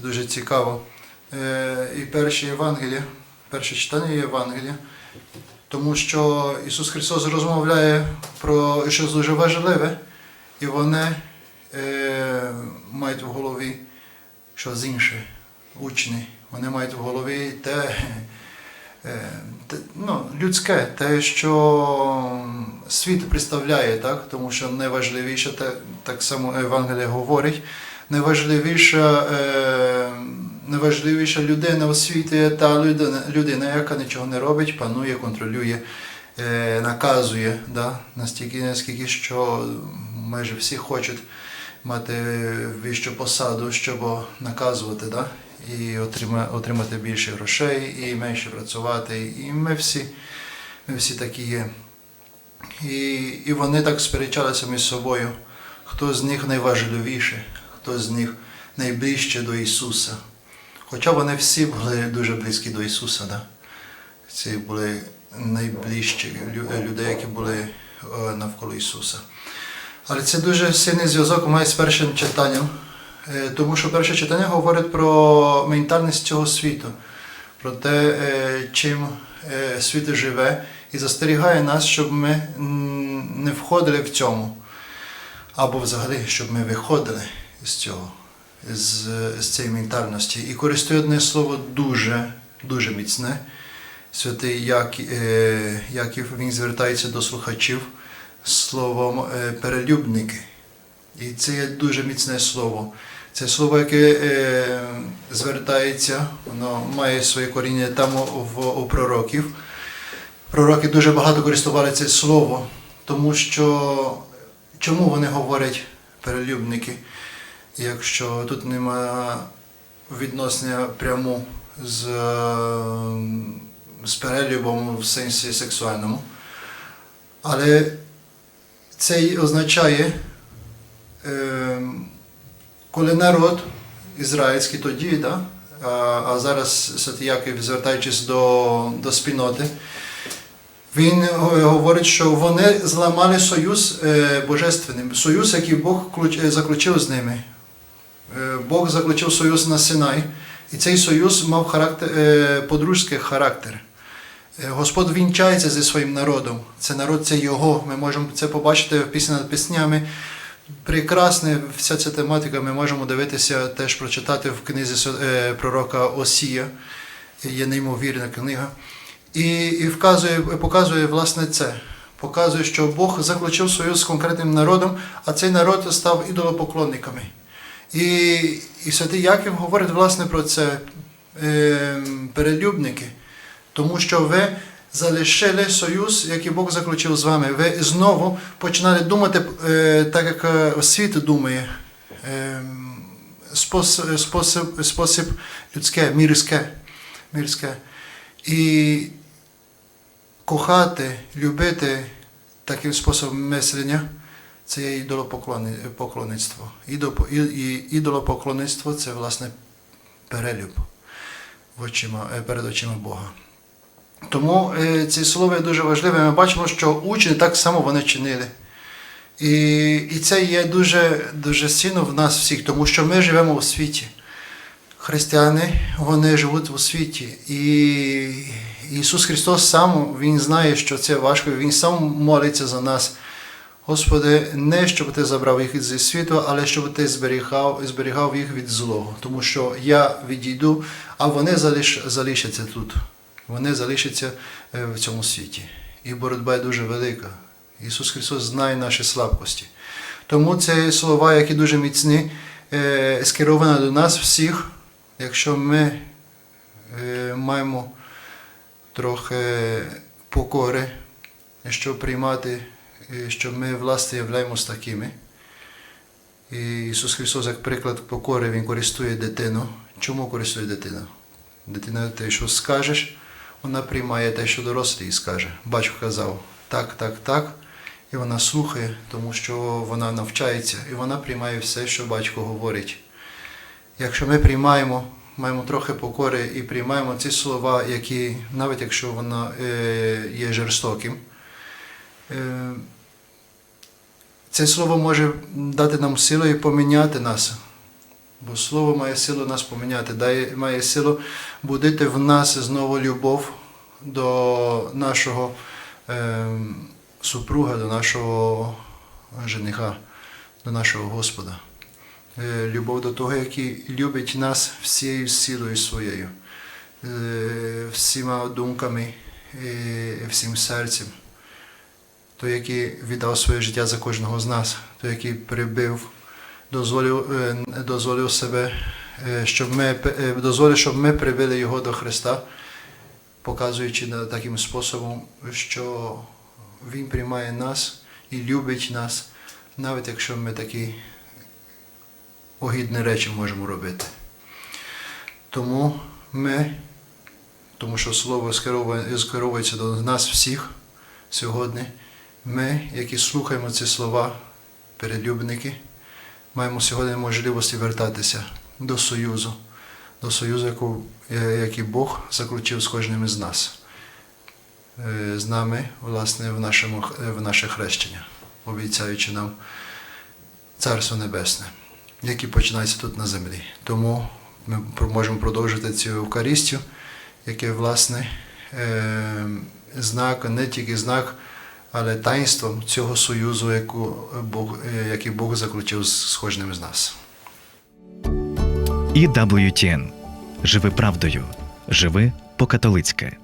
Це дуже цікаво. Е, І перше Євангеліє, перше читання Євангелія, тому що Ісус Христос розмовляє про щось дуже важливе, і вони е, мають в голові щось інше, учні. Вони мають в голові те, е, те ну, людське, те, що світ представляє, так? тому що найважливіше, так, само Евангелія говорить, найважливіша, е, найважливіша людина у світі та людина, людина, яка нічого не робить, панує, контролює, е, наказує, да? настільки, наскільки що майже всі хочуть мати вищу посаду, щоб наказувати, да? і отрима, отримати більше грошей, і менше працювати. І ми всі, ми всі такі є. І, і вони так сперечалися між собою, хто з них найважливіший, хто з них найближче до Ісуса. Хоча вони всі були дуже близькі до Ісуса, да? це були найближчі лю- людей, які були е, навколо Ісуса. Але це дуже сильний зв'язок має з першим читанням, е, тому що перше читання говорить про ментальність цього світу, про те, е, чим світ живе, і застерігає нас, щоб ми не входили в цьому, або взагалі, щоб ми виходили з цього, з, з цієї ментальності. І користує одне слово дуже, дуже міцне. Святий е, Яків він звертається до слухачів словом е, перелюбники. І це є дуже міцне слово. Це слово, яке е, звертається, воно має своє коріння там в, у пророків. Пророки дуже багато користували це слово, тому що чому вони говорять перелюбники, якщо тут нема відношення пряму з, з перелюбом в сенсі сексуальному. Але це й означає, е, коли народ ізраїльський тоді, да? а, зараз Святий Яків, звертаючись до, до спільноти, він говорить, що вони зламали союз е, божественним, союз, який Бог заключив з ними. Е, Бог заключив союз на Синай, і цей союз мав характер, е, подружський характер. Е, Господь вінчається зі своїм народом. Це народ, це його. Ми можемо це побачити в пісні над піснями. Прекрасна вся ця тематика ми можемо дивитися, теж прочитати в книзі пророка Осія. Є неймовірна книга. І, і вказує, показує власне це. Показує, що Бог заключив союз з конкретним народом, а цей народ став ідолопоклонниками. І, і святий Яків говорить власне про це е, перелюбники. Тому що ви залишили союз, який Бог заключив з вами. Ви знову починали думати е, так, як е, світ думає. Е, спосіб, спосіб, спосіб людське, мірське. мірське. І кохати, любити таким способом мислення це є ідолопоклонництво. Ідолопоклонництво це власне перелюб е, перед очима Бога. Тому е, ці слова дуже важливі. Ми бачимо, що учні так само вони чинили. І, і це є дуже, дуже сильно в нас всіх, тому що ми живемо у світі. Християни, вони живуть у світі. І Ісус Христос сам Він знає, що це важко, Він сам молиться за нас. Господи, не щоб ти забрав їх зі світу, але щоб ти зберігав, зберігав їх від злого. Тому що я відійду, а вони залиш, залишаться тут. Вони залишаться е, в цьому світі. І боротьба дуже велика. Ісус Христос знає наші слабкості. Тому це слова, які дуже міцні, е, скеровані до нас всіх, якщо ми е, маємо трохи покори, щоб приймати, що ми власне являємось такими. І Ісус Христос, як приклад покори, Він користує дитину. Чому користує дитину? Дитина те, що скажеш, вона приймає те, що дорослий скаже. Батько казав так, так, так. І вона слухає, тому що вона навчається, і вона приймає все, що батько говорить. Якщо ми приймаємо, маємо трохи покори і приймаємо ці слова, які, навіть якщо воно е, є жорстоким, це слово може дати нам силу і поміняти нас. Бо Слово має силу нас поміняти, дає, має силу будити в нас знову любов до нашого ем, супруга, до нашого жениха, до нашого Господа. Е, любов до того, який любить нас всією силою своєю, е, всіма думками, е, всім серцем. Той, який віддав своє життя за кожного з нас, той, який прибив, дозволив, е, дозволив себе, е, щоб ми, е, дозволив, щоб ми прибили його до Христа, показуючи таким способом, що Він приймає нас і любить нас, навіть якщо ми такі огідні речі можемо робити. Тому ми, тому що Слово скеровує- скеровується до нас всіх сьогодні, ми, які слухаємо ці слова, перелюбники, маємо сьогодні можливості вертатися до Союзу, до Союзу, е, який Бог заключив з кожним із нас, е, з нами, власне, в, нашому, е, в наше хрещення, обіцяючи нам Царство Небесне, яке починається тут на землі. Тому ми можемо продовжити цю Евхаристію, яке, власне, знак, не тільки знак, але таїнством цього союзу, яку Бог, який Бог заключив з кожним з нас. І WTN. Живи правдою. Живи по-католицьки.